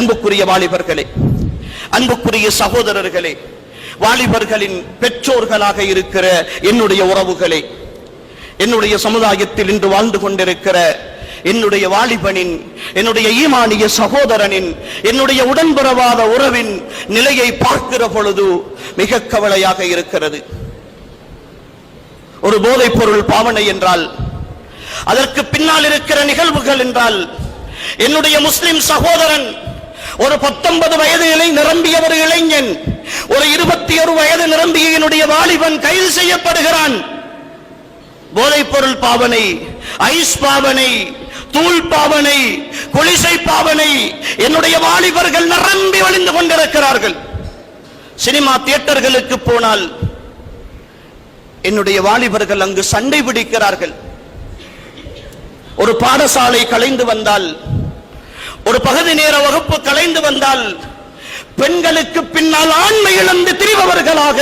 அன்புக்குரிய வாலிபர்களே அன்புக்குரிய சகோதரர்களே வாலிபர்களின் பெற்றோர்களாக இருக்கிற என்னுடைய உறவுகளே என்னுடைய சமுதாயத்தில் இன்று வாழ்ந்து கொண்டிருக்கிற என்னுடைய வாலிபனின் என்னுடைய ஈமானிய சகோதரனின் என்னுடைய உடன்பிறவாத உறவின் நிலையை பார்க்கிற பொழுது மிக கவலையாக இருக்கிறது. ஒரு போதைப் பொருள் பாவனை என்றால் அதற்கு பின்னால் இருக்கிற நிகழ்வுகள் என்றால் என்னுடைய முஸ்லிம் சகோதரன் ஒரு பத்தொன்பது வயது நிரம்பிய ஒரு இளைஞன். ஒரு இருபத்தி ஒரு வயது நிரம்பிய என்னுடைய வாலிபன் கைது செய்யப்படுகிறான். போதைப் பொருள் பாவனை ஐஸ் பாவனை தூள் பாவனை குளிசை பாவனை என்னுடைய வாலிபர்கள் நிரம்பி வழிந்து கொண்டிருக்கிறார்கள். சினிமா தியேட்டர்களுக்கு போனால் என்னுடைய வாலிபர்கள் அங்கு சண்டை பிடிக்கிறார்கள். ஒரு பாடசாலை கலைந்து வந்தால் ஒரு பகுதி நேர வகுப்பு கலைந்து வந்தால் பெண்களுக்கு பின்னால் ஆண்மை இழந்து திரிபவர்களாக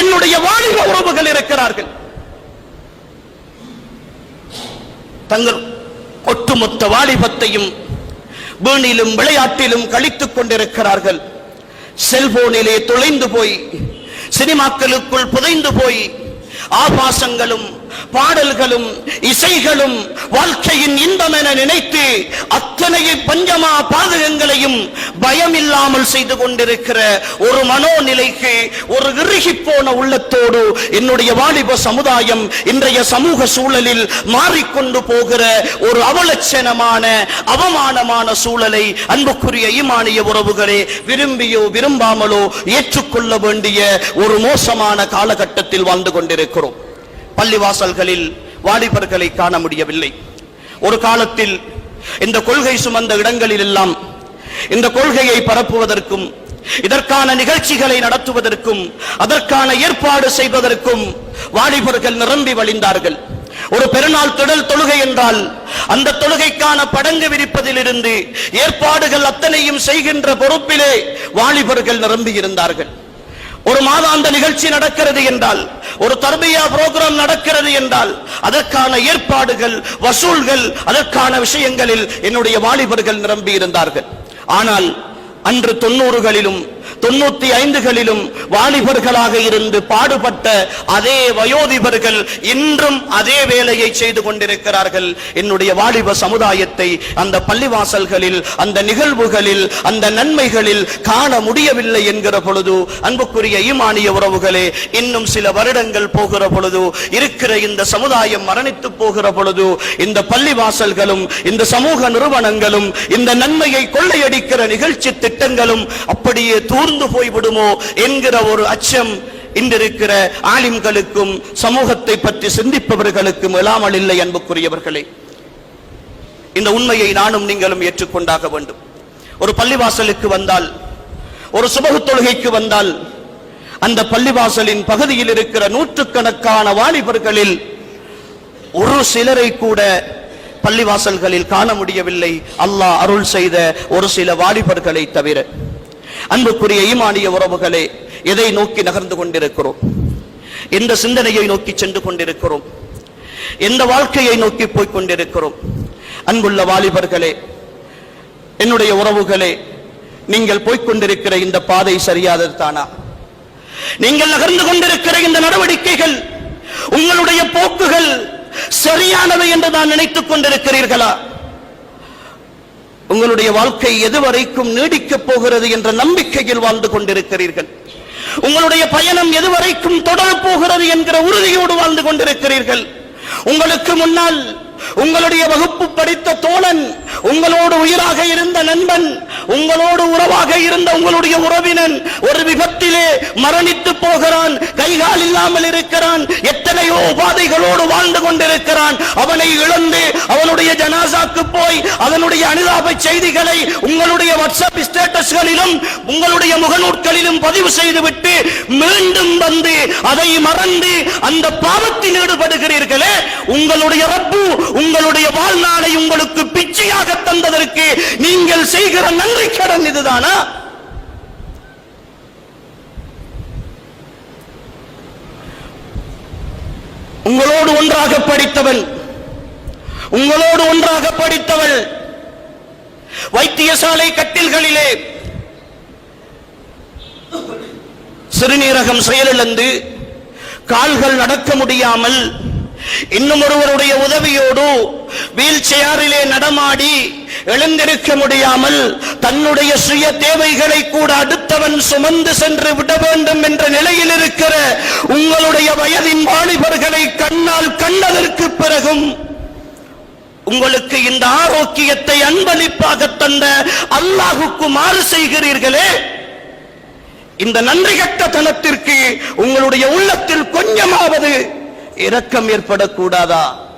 என்னுடைய வாலிப உறவுகள் இருக்கிறார்கள். தங்கள் ஒட்டுமொத்த வாலிபத்தையும் வீணிலும் விளையாட்டிலும் கழித்துக் கொண்டிருக்கிறார்கள். செல்போனிலே தொலைந்து போய் சினிமாக்களுக்குள் புதைந்து போய் ஆபாசங்களும் பாடல்களும் இசைகளும் வாழ்க்கையின் இன்பம் என நினைத்து அத்தனையை பஞ்சமா பாதகங்களையும் பயம் இல்லாமல் செய்து கொண்டிருக்கிற ஒரு மனோநிலைக்கு ஒரு இறுகி போன உள்ளத்தோடு என்னுடைய வாலிப சமுதாயம் இன்றைய சமூக சூழலில் மாறிக்கொண்டு போகிற ஒரு அவலட்சணமான அவமானமான சூழலை அன்புக்குரிய ஈமானிய உறவுகளே விரும்பியோ விரும்பாமலோ ஏற்றுக்கொள்ள வேண்டிய ஒரு மோசமான காலகட்டத்தில் வாழ்ந்து கொண்டிருக்கிறோம். பள்ளிவாசல்களில் வாலிபர்களை காண முடியவில்லை. ஒரு காலத்தில் இந்த கொள்கை சுமந்த இடங்களில் எல்லாம் இந்த கொள்கையை பரப்புவதற்கும் இதற்கான நிகழ்ச்சிகளை நடத்துவதற்கும் அதற்கான ஏற்பாடு செய்வதற்கும் வாலிபர்கள் நிரம்பி வழிந்தார்கள். ஒரு பெருநாள் திடல் தொழுகை என்றால் அந்த தொழுகைக்கான படங்கு விரிப்பதிலிருந்து ஏற்பாடுகள் அத்தனையும் செய்கின்ற பொறுப்பிலே வாலிபர்கள் நிரம்பி இருந்தார்கள். ஒரு மாதாந்த நிகழ்ச்சி நடக்கிறது என்றால் ஒரு தர்பியா புரோகிராம் நடக்கிறது என்றால் அதற்கான ஏற்பாடுகள் வசூல்கள் அதற்கான விஷயங்களில் என்னுடைய வாலிபர்கள் நிரம்பி இருந்தார்கள் ஆனால் அன்று தொண்ணூறுகளிலும் தொண்ணூத்தி ஐந்துகளிலும் வாலிபர்களாக இருந்து பாடுபட்ட அதே வயோதிபர்கள் இன்றும் அதே வேலையை செய்து கொண்டிருக்கிறார்கள். என்னுடைய வாலிப சமுதாயத்தை அந்த பள்ளிவாசல்களில் அந்த நிகழ்வுகளில் அந்த நன்மைகளில் காண முடியவில்லை என்கிற பொழுது அன்புக்குரிய ஈமானிய உறவுகளே இன்னும் சில வருடங்கள் போகிற பொழுது இருக்கிற இந்த சமுதாயம் மரணித்து போகிற பொழுது இந்த பள்ளிவாசல்களும் இந்த சமூக நிறுவனங்களும் இந்த நன்மையை கொள்ளையடிக்கிற நிகழ்ச்சி திட்டங்களும் அப்படியே சோர்ந்து போய்விடுமோ என்கிற ஒரு அச்சம் இன்றிருக்கிற ஆலிம்களுக்கும் சமூகத்தை பற்றி சிந்திப்பவர்களுக்கும் இல்லாமல் இல்லை அன்புக்குரியவர்களே. இந்த உண்மையை நானும் நீங்களும் ஏற்றுக்கொண்டாக வேண்டும். ஒரு பள்ளிவாசலுக்கு வந்தால் ஒரு சுபகு தொழுகைக்கு வந்தால் அந்த பள்ளிவாசலின் பகுதியில் இருக்கிற நூற்றுக்கணக்கான வாலிபர்களில் ஒரு சிலரை கூட பள்ளிவாசல்களில் காண முடியவில்லை. அல்லாஹ் அருள் செய்த ஒரு சில வாலிபர்களை தவிர. அன்புக்குரிய ஈமானிய உறவுகளே எதை நோக்கி நகர்ந்து கொண்டிருக்கிறோம்? எந்த சிந்தனையை நோக்கி சென்று கொண்டிருக்கிறோம்? எந்த வாழ்க்கையை நோக்கி போய்க் கொண்டிருக்கிறோம்? அன்புள்ள வாலிபர்களே என்னுடைய உறவுகளே நீங்கள் போய்க் கொண்டிருக்கிற இந்த பாதை சரியாதது தானா? நீங்கள் நகர்ந்து கொண்டிருக்கிற இந்த நடவடிக்கைகள் உங்களுடைய போக்குகள் சரியானவை என்று நான் நினைத்துக் கொண்டிருக்கிறீர்களா? உங்களுடைய வாழ்க்கை எதுவரைக்கும் நீடிக்கப் போகிறது என்ற நம்பிக்கையில் வாழ்ந்து கொண்டிருக்கிறீர்கள். உங்களுடைய பயணம் எதுவரைக்கும் தொடரப் போகிறது என்கிற உறுதியோடு வாழ்ந்து கொண்டிருக்கிறீர்கள். உங்களுக்கு முன்னால் உங்களுடைய வகுப்பு படித்த தோழன் உங்களோடு உயிராக இருந்த நண்பன் உங்களோடு உறவாக இருந்த உங்களுடைய உறவினன் ஒரு விபத்திலே மரணித்து போகிறான் கைகால் இல்லாமல் இருக்கிறான் எத்தனையோ உபாதைகளோடு வாழ்ந்து கொண்டிருக்கிறான். அவனை இழந்து அவனுடைய ஜனாசாக்கு போய் அதனுடைய அனுதாப செய்திகளை உங்களுடைய வாட்ஸ்அப் ஸ்டேட்டஸ்களிலும் உங்களுடைய முகநூட்களிலும் பதிவு செய்துவிட்டு மீண்டும் வந்து அதை மறந்து அந்த பாவத்தில் ஈடுபடுகிறீர்களே உங்களுடைய ரப்பு உங்களுடைய வாழ்நாளை உங்களுக்கு பிச்சையாக தந்ததற்கு நீங்கள் செய்கிற நன்மை நன்றி கடன் இதுதானா? உங்களோடு ஒன்றாக படித்தவன் உங்களோடு ஒன்றாக படித்தவள் வைத்தியசாலை கட்டில்களிலே சிறுநீரகம் செயலிழந்து கால்கள் நடக்க முடியாமல் இன்னும் ஒருவருடைய உதவியோடு வீல் சேரிலே நடமாடி எழுந்திருக்க முடியாமல் தன்னுடைய சுய தேவைகளை கூட அடுத்தவன் சுமந்து சென்று விட வேண்டும் என்ற நிலையில் இருக்கிற உங்களுடைய வயதின் வாலிபர்களை கண்ணால் கண்டதற்கு பிறகும் உங்களுக்கு இந்த ஆரோக்கியத்தை அன்பளிப்பாக தந்த அல்லாஹுக்கு மாறு செய்கிறீர்களே? இந்த நன்றி கட்ட தனத்திற்கு உங்களுடைய உள்ளத்தில் கொஞ்சமாவது இரக்கம் ஏற்படக்கூடாதா?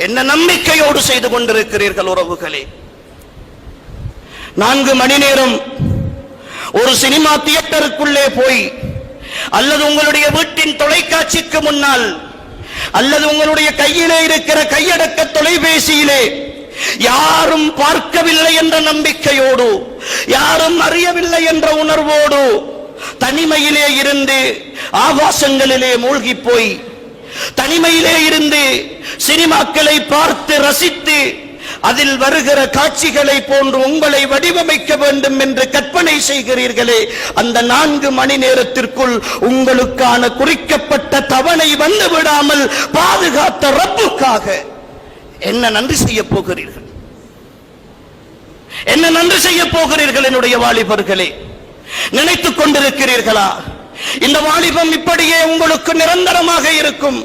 என்ன நம்பிக்கையோடு செய்து கொண்டிருக்கிறீர்கள் உறவுகளே? நான்கு மணி நேரம் ஒரு சினிமா தியேட்டருக்குள்ளே போய் அல்லது உங்களுடைய வீட்டின் தொலைக்காட்சிக்கு முன்னால் அல்லது உங்களுடைய கையிலே இருக்கிற கையடக்க தொலைபேசியிலே யாரும் பார்க்கவில்லை என்ற நம்பிக்கையோடு யாரும் அறியவில்லை என்ற உணர்வோடு தனிமையிலே இருந்து ஆபாசங்களிலே மூழ்கி போய் தனிமையிலே இருந்து சினிமாக்களை பார்த்து ரசித்து அதில் வருகிற காட்சிகளை போன்று உங்களை வடிவமைக்க வேண்டும் என்று கற்பனை செய்கிறீர்களே அந்த நான்கு மணி நேரத்திற்குள் உங்களுக்கான குறிக்கப்பட்ட தவணை வந்து விடாமல் பாதுகாத்த ரப்புக்காக என்ன நன்றி செய்ய போகிறீர்கள்? என்ன நன்றி செய்ய போகிறீர்கள் என்னுடைய வாலிபர்களே? நினைத்துக் கொண்டிருக்கிறீர்களா? இந்த வாலிபம் இப்படியே உங்களுக்கு நிரந்தரமாக இருக்கும்.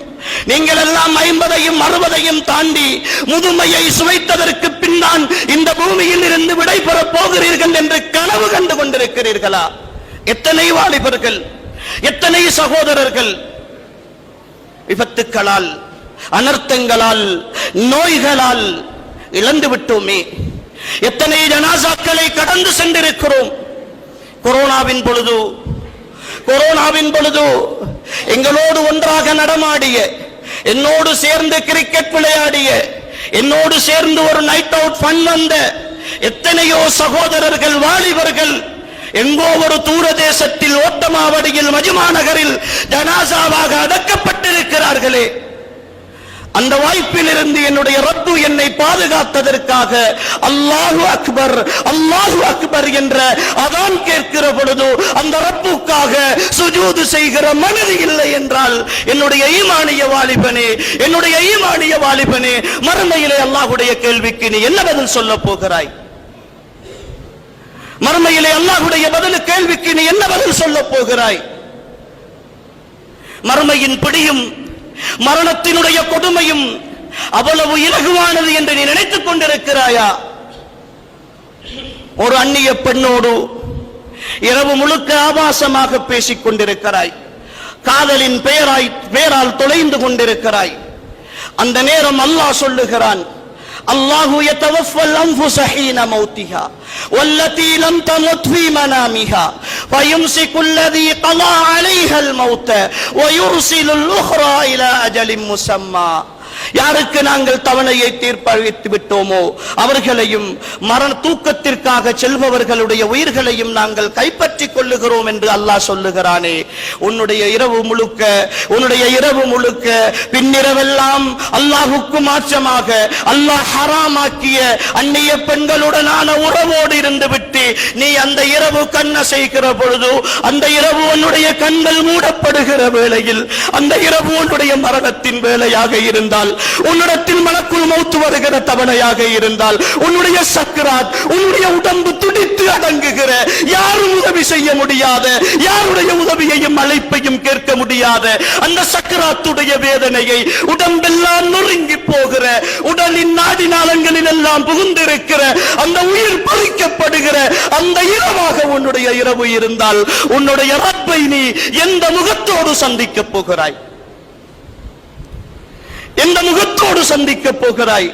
நீங்கள் எல்லாம் ஐம்பதையும் அறுபதையும் தாண்டி முதுமையை சுவைத்ததற்கு பின்னால் இந்த பூமியில் இருந்து விடைபெறப் போகிறீர்கள் என்று கனவு கண்டு கொண்டிருக்கிறீர்களா? எத்தனை வாலிபர்கள் எத்தனை சகோதரர்கள்? விபத்துக்களால் அனர்த்தங்களால் நோய்களால் இழந்து விட்டோமே. எத்தனை ஜனாசாக்களை கடந்து சென்றிருக்கிறோம். கொரோனாவின் பொழுது கொரோனாவின் பொழுது எங்களோடு ஒன்றாக நடமாடிய என்னோடு சேர்ந்து கிரிக்கெட் விளையாடிய என்னோடு சேர்ந்து ஒரு நைட் அவுட் ஃபன் வந்த எத்தனையோ சகோதரர்கள் வாலிபர்கள் எங்கோ ஒரு தூர தேசத்தில் ஓட்டமாவடியில் மஜுமா நகரில் ஜனாசாவாக அடக்கப்பட்டிருக்கிறார்களே. அந்த வாய்ப்பில் இருந்து என்னுடைய ரப்பு என்னை பாதுகாத்ததற்காக அல்லாஹு அக்பர் அல்லாஹு அக்பர் என்ற அதான் கேட்கிற பொழுது அந்த ரப்புக்காக சுஜூது செய்கிற மனது இல்லை என்றால் என்னுடைய ஈமானிய வாலிபனே என்னுடைய ஈமானிய வாலிபனே மறுமையிலே அல்லாஹுடைய கேள்விக்கு நீ என்ன பதில் சொல்ல போகிறாய்? மறுமையிலே அல்லாஹுடைய பதில் கேள்விக்கு நீ என்ன பதில் சொல்ல போகிறாய்? மறுமையின் பிடியும் மரணத்தினுடைய கொடுமையும் அவ்வளவு இலகுவானது என்று நீ நினைத்துக் கொண்டிருக்கிறாயா? ஒரு அந்நிய பெண்ணோடு இரவு முழுக்க ஆபாசமாக பேசிக் கொண்டிருக்கிறாய். காதலின் பெயராய் பெயரால் தொலைந்து கொண்டிருக்கிறாய். அந்த நேரம் அல்லாஹ் சொல்லுகிறான் الله يتوفى الأنفس حين موتها والتي لم تمت في منامها فيمسك الذي قضى عليها الموت ويرسل الأخرى إلى أجل مسمى. யாருக்கு நாங்கள் தவணையை தீர்ப்பளித்து விட்டோமோ அவர்களையும் மரண தூக்கத்திற்காக செல்பவர்களுடைய உயிர்களையும் நாங்கள் கைப்பற்றிக் கொள்ளுகிறோம் என்று அல்லாஹ் சொல்லுகிறானே. உன்னுடைய இரவு முழுக்க உன்னுடைய இரவு முழுக்க பின்னிரவெல்லாம் அல்லாஹுக்கு மாற்றமாக அல்லாஹ் ஹராமாக்கிய அந்நிய பெண்களுடனான உறவோடு இருந்து விட்டு நீ அந்த இரவு கண்ண செய்கிற பொழுது அந்த இரவு உன்னுடைய கண்கள் மூடப்படுகிற வேளையில் அந்த இரவு உன்னுடைய மரணத்தின் வேலையாக இருந்தால் உன்னிடத்தில் மலக்குள் மௌத்து வருகிற தவணையாக இருந்தால் உன்னுடைய சக்கராத் உன்னுடைய உடம்பு துடித்து அடங்குகிற யாரும் உதவி செய்ய முடியாத யாருடைய உதவியையும் அழைப்பையும் கேட்க முடியாத அந்த சக்கராத்துடைய வேதனையை உடம்பெல்லாம் நொறுங்கி போகிற உடலின் நாடி நாளங்களில் எல்லாம் புகுந்திருக்கிற அந்த உயிர் பறிக்கப்படுகிற அந்த இரவாக உன்னுடைய இரவு இருந்தால் உன்னுடைய ரப்பை நீ எந்த முகத்தோடு சந்திக்கப் போகிறாய்? எந்த முகத்தோடு சந்திக்கப் போகிறாய்?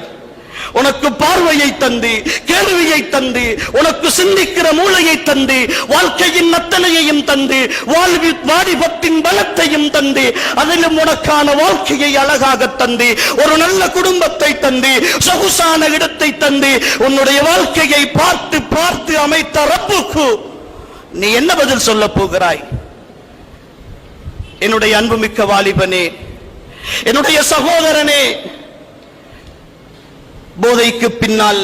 உனக்கு பார்வையை தந்து கேள்வியை தந்து உனக்கு சிந்திக்கிற மூளையை தந்து வாழ்க்கையின் நத்தனையையும் தந்து வாழ்வில் வாலிபத்தின் பலத்தையும் தந்து அதிலும் உனக்கான வாழ்க்கையை அழகாக தந்து ஒரு நல்ல குடும்பத்தை தந்து சொகுசான இடத்தை தந்து உன்னுடைய வாழ்க்கையை பார்த்து பார்த்து அமைத்த ரப்புக்கு நீ என்ன பதில் சொல்ல போகிறாய்? என்னுடைய அன்புமிக்க வாலிபனே என்னுடைய சகோதரனே போதைக்கு பின்னால்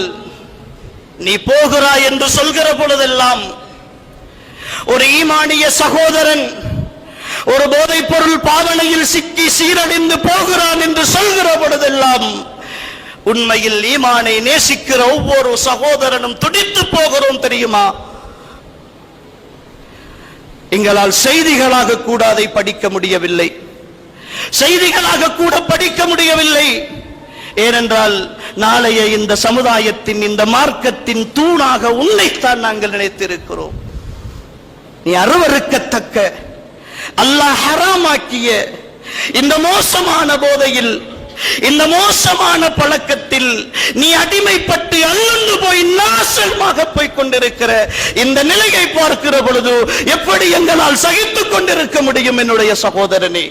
நீ போகிறாய் என்று சொல்கிற பொழுதெல்லாம் ஒரு ஈமானிய சகோதரன் ஒரு போதைப் பொருள் பாவனையில் சிக்கி சீரழிந்து போகிறான் என்று சொல்கிற பொழுதெல்லாம் உண்மையில் ஈமானை நேசிக்கிற ஒவ்வொரு சகோதரனும் துடித்து போகிறோம் தெரியுமா? எங்களால் செய்திகளாக கூட அதை படிக்க முடியவில்லை. செய்திகளாக கூட படிக்க முடியவில்லை. ஏனென்றால் நாளைய இந்த சமுதாயத்தின் இந்த மார்க்கத்தின் தூணாக உன்னைத்தான் நாங்கள் நினைத்திருக்கிறோம். நீ அருவருக்கத்தக்க அல்லாஹ் ஹராமாக்கிய இந்த மோசமான போதையில் இந்த மோசமான பழக்கத்தில் நீ அடிமைப்பட்டு அல்லந்து போய் நாசமாக போய் கொண்டிருக்கிற இந்த நிலையை பார்க்கிற பொழுது எப்படி எங்களால் சகித்துக் கொண்டிருக்க முடியும் என்னுடைய சகோதரனே?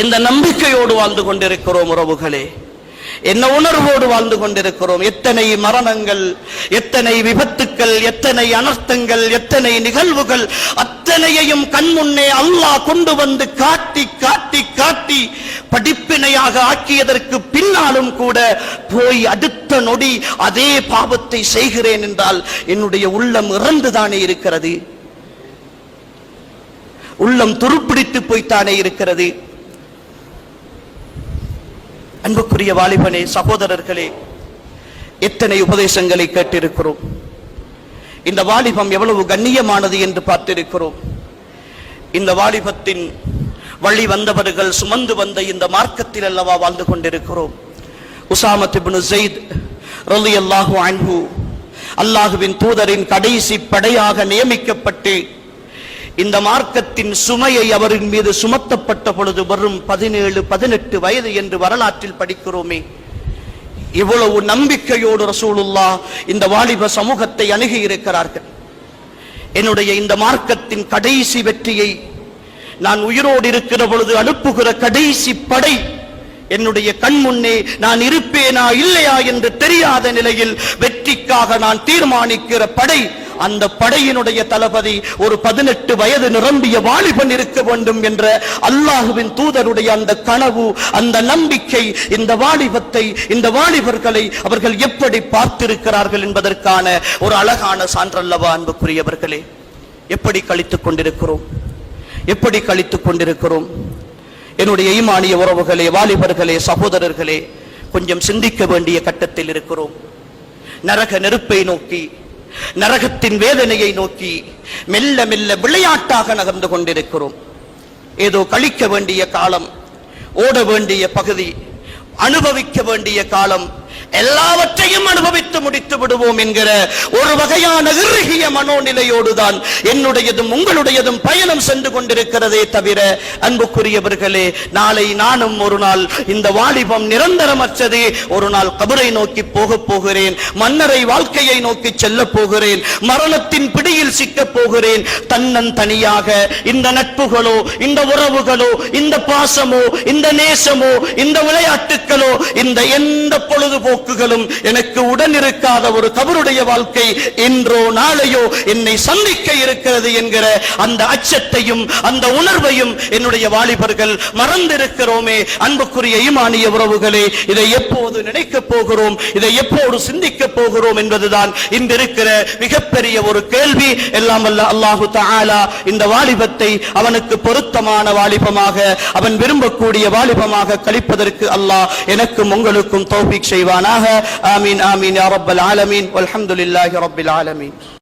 இந்த நம்பிக்கையோடு வாழ்ந்து கொண்டிருக்கிறோம் உறவுகளே? என்ன உணர்வோடு வாழ்ந்து கொண்டிருக்கிறோம்? எத்தனை மரணங்கள் எத்தனை விபத்துக்கள் எத்தனை அனர்த்தங்கள் எத்தனை நிகழ்வுகள் அத்தனையையும் கண்முன்னே அல்லாஹ் கொண்டு வந்து காட்டி காட்டி காட்டி படிப்பினையாக ஆக்கியதற்கு பின்னாலும் கூட போய் அடுத்த நொடி அதே பாவத்தை செய்கிறேன் என்றால் என்னுடைய உள்ளம் இறந்துதானே இருக்கிறது? உள்ளம் துருப்பிடித்து போய்த்தானே இருக்கிறது? அன்புக்குரிய வாலிபனே சகோதரர்களே எத்தனை உபதேசங்களை கேட்டிருக்கிறோம். இந்த வாலிபம் எவ்வளவு கண்ணியமானது என்று பார்த்திருக்கிறோம். இந்த வாலிபத்தின் வழி வந்தவர்கள் சுமந்து வந்த இந்த மார்க்கத்தில் அல்லவா வாழ்ந்து கொண்டிருக்கிறோம். உசாமத் இப்னு ஜெயித் ரலியல்லாஹு அன்பு அல்லாஹுவின் தூதரின் கடைசி படையாக நியமிக்கப்பட்டு இந்த மார்க்கத்தின் சுமையை அவரின் மீது சுமத்தப்பட்ட பொழுது வரும் பதினேழு பதினெட்டு வயது என்று வரலாற்றில் படிக்கிறோமே. இவ்வளவு நம்பிக்கையோடு ரசூலுல்லா இந்த வாலிப சமூகத்தை அணுகி இருக்கிறார்கள். என்னுடைய இந்த மார்க்கத்தின் கடைசி வெற்றியை நான் உயிரோடு இருக்கிற பொழுது அனுப்புகிற கடைசி படை என்னுடைய கண் முன்னே நான் இருப்பேனா இல்லையா என்று தெரியாத நிலையில் வெற்றிக்காக நான் தீர்மானிக்கிற படை அந்த படையினுடைய தளபதி ஒரு பதினெட்டு வயது நிரம்பிய வாலிபன் இருக்க வேண்டும் என்ற அல்லாஹுவின் தூதருடைய அந்த கனவு அந்த நம்பிக்கை இந்த வாலிபத்தை இந்த வாலிபர்களை அவர்கள் எப்படி பார்த்திருக்கிறார்கள் என்பதற்கான ஒரு அழகான சான்றல்லவா அன்புக்குரியவர்களே எப்படி கழித்துக் கொண்டிருக்கிறோம்? எப்படி கழித்துக் கொண்டிருக்கிறோம்? என்னுடைய ஈமானிய உறவுகளே வாலிபர்களே சகோதரர்களே கொஞ்சம் சிந்திக்க வேண்டிய கட்டத்தில் இருக்கிறோம். நரக நெருப்பை நோக்கி நரகத்தின் வேதனையை நோக்கி மெல்ல மெல்ல விளையாட்டாக நகர்ந்து கொண்டிருக்கிறோம். ஏதோ கழிக்க வேண்டிய காலம் ஓட வேண்டிய பகுதி அனுபவிக்க வேண்டிய காலம் எல்லாவற்றையும் அனுபவித்து முடித்து விடுவோம் என்கிற ஒரு வகையான இறுகிய மனோநிலையோடுதான் என்னுடையதும் உங்களுடையதும் பயணம் சென்று கொண்டிருக்கிறதே தவிர அன்புக்குரியவர்களே நாளை நானும் ஒரு நாள் இந்த வாலிபம் நிரந்தரமற்றது. ஒரு நாள் கபரை நோக்கி போக போகிறேன் மன்னரை வாழ்க்கையை நோக்கி செல்ல போகிறேன் மரணத்தின் பிடியில் சிக்க போகிறேன். தன்னன் தனியாக இந்த நட்புகளோ இந்த உறவுகளோ இந்த பாசமோ இந்த நேசமோ இந்த விளையாட்டுகளோ இந்த எந்த போக்குகளும் எனக்கு உடன் இருக்காத ஒரு கபருடைய வாழ்க்கை இன்றோ நாளையோ என்னை சந்திக்க இருக்கிறது என்கிற அந்த அச்சத்தையும் அந்த உணர்வையும் என்னுடைய வாலிபர்கள் மறந்திருக்கிறோமே. அன்புக்குரிய ஈமானிய உறவுகளே இதை எப்போது நினைக்க போகிறோம்? இதை எப்போது சிந்திக்க போகிறோம் என்பதுதான் இன்றிருக்கிற மிகப்பெரிய ஒரு கேள்வி. எல்லாம் வல்ல அல்லாஹு தாலா இந்த வாலிபத்தை அவனுக்கு பொருத்தமான வாலிபமாக அவன் விரும்பக்கூடிய வாலிபமாக கழிப்பதற்கு அல்லாஹ் எனக்கும் உங்களுக்கும் معها آمين آمين يا رب العالمين. والحمد لله رب العالمين.